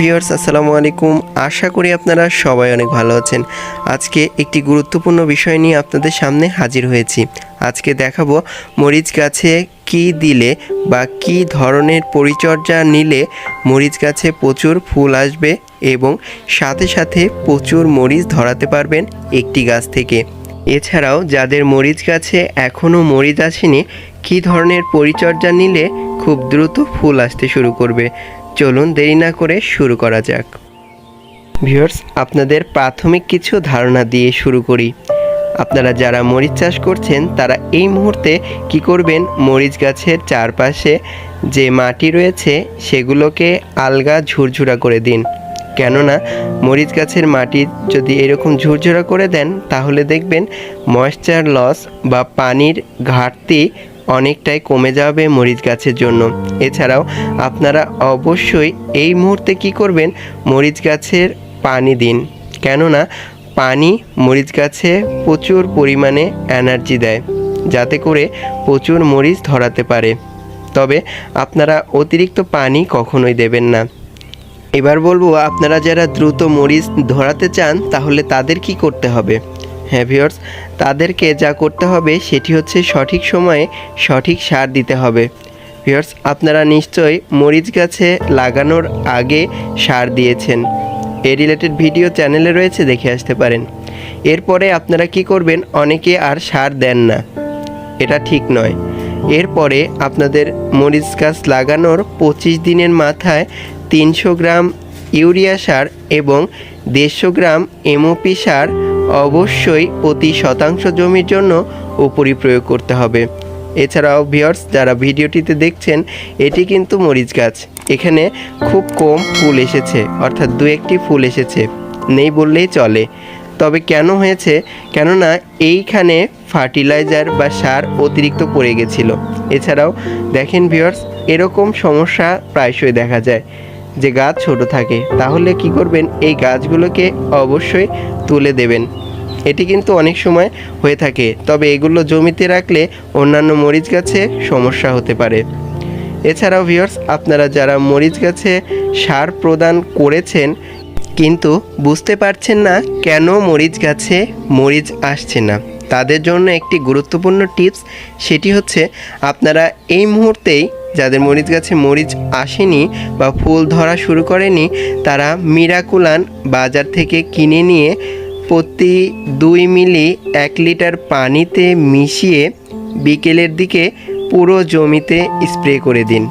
Viewers, আসসালামু আলাইকুম। আশা করি আপনারা সবাই অনেক ভালো আছেন। আজকে একটি গুরুত্বপূর্ণ বিষয় নিয়ে আপনাদের সামনে হাজির হয়েছি। আজকে দেখাবো মরিচ গাছে কি দিলে বা কি ধরনের পরিচর্যা নিলে মরিচ গাছে প্রচুর ফুল আসবে এবং সাথে সাথে প্রচুর মরিচ ধরাতে পারবেন একটি গাছ থেকে। এছাড়াও যাদের মরিচ গাছে এখনও মরিচ আসেনি, কী ধরনের পরিচর্যা নিলে খুব দ্রুত ফুল আসতে শুরু করবে? চলুন দেরি না করে শুরু করা যাক। ভিউয়ার্স, আপনাদের প্রাথমিক কিছু ধারণা দিয়ে শুরু করি। আপনারা যারা মরিচ চাষ করছেন, তারা এই মুহূর্তে কি করবেন? মরিচ গাছের চারপাশে যে মাটি রয়েছে, সেগুলোকে আলগা ঝুরঝুরা করে দিন। কেননা, মরিচ গাছের মাটি যদি এরকম ঝুরঝুরা করে দেন, তাহলে দেখবেন ময়েশ্চার লস বা পানির ঘাটতি অনেকটাই কমে যাবে মরিচ গাছের জন্য। এছাড়াও আপনারা অবশ্যই এই মুহূর্তে কি করবেন? মরিচ গাছের পানি দিন। কেননা পানি মরিচ গাছে প্রচুর পরিমাণে এনার্জি দেয়, যাতে করে প্রচুর মরিচ ধরাতে পারে। তবে আপনারা অতিরিক্ত পানি কখনোই দেবেন না। এবার বলব, আপনারা যারা দ্রুত মরিচ ধরাতে চান, তাহলে তাদের কি করতে হবে? হ্যাঁ ভিওর্স তাদেরকে যা করতে হবে সেটি হচ্ছে সঠিক সময়ে সঠিক সার দিতে হবে। ভিওর্স আপনারা নিশ্চয়ই মরিচ গাছে লাগানোর আগে সার দিয়েছেন। এ রিলেটেড ভিডিও চ্যানেলে রয়েছে, দেখে আসতে পারেন। এরপরে আপনারা কি করবেন, অনেকে আর সার দেন না। এটা ঠিক নয়। এরপরে আপনাদের মরিচ গাছ লাগানোর পঁচিশ দিনের মাথায় তিনশো গ্রাম ইউরিয়া সার এবং দেড়শো গ্রাম এমওপি সার অবশ্যই প্রতি শতাংশ জমির জন্য উপরি প্রয়োগ করতে হবে। এছাড়াও ভিওর্স যারা ভিডিওটিতে দেখছেন, এটি কিন্তু মরিচ গাছ। এখানে খুব কম ফুল এসেছে, অর্থাৎ দু একটি ফুল এসেছে। নেই বললেই চলে। তবে কেন হয়েছে? কেননা এইখানে ফার্টিলাইজার বা সার অতিরিক্ত পড়ে গেছিল। এছাড়াও দেখেন ভিওর্স এরকম সমস্যা প্রায়শই দেখা যায়। যে গাছ ছোট থাকে, তাহলে কি করবেন? এই গাছগুলোকে অবশ্যই তুলে দেবেন। এটি কিন্তু অনেক সময় হয়ে থাকে, তবে এগুলো জমিতে রাখলে অন্যান্য মরিচ গাছে সমস্যা হতে পারে। এছাড়াও ভিওর্স আপনারা যারা মরিচ গাছে সার প্রদান করেছেন, কিন্তু বুঝতে পারছেন না কেন মরিচ গাছে মরিচ আসছে না, তাদের জন্য একটি গুরুত্বপূর্ণ টিপস সেটি হচ্ছে আপনারা এই মুহূর্তেই যাদের মরিচ গাছে মরিচ আসেনি বা ফুল ধরা শুরু করেনি, তারা মিরাকুলান বাজার থেকে কিনে নিয়ে প্রতি দুই মিলি এক লিটার পানিতে মিশিয়ে বিকেলের দিকে পুরো জমিতে স্প্রে করে দিন।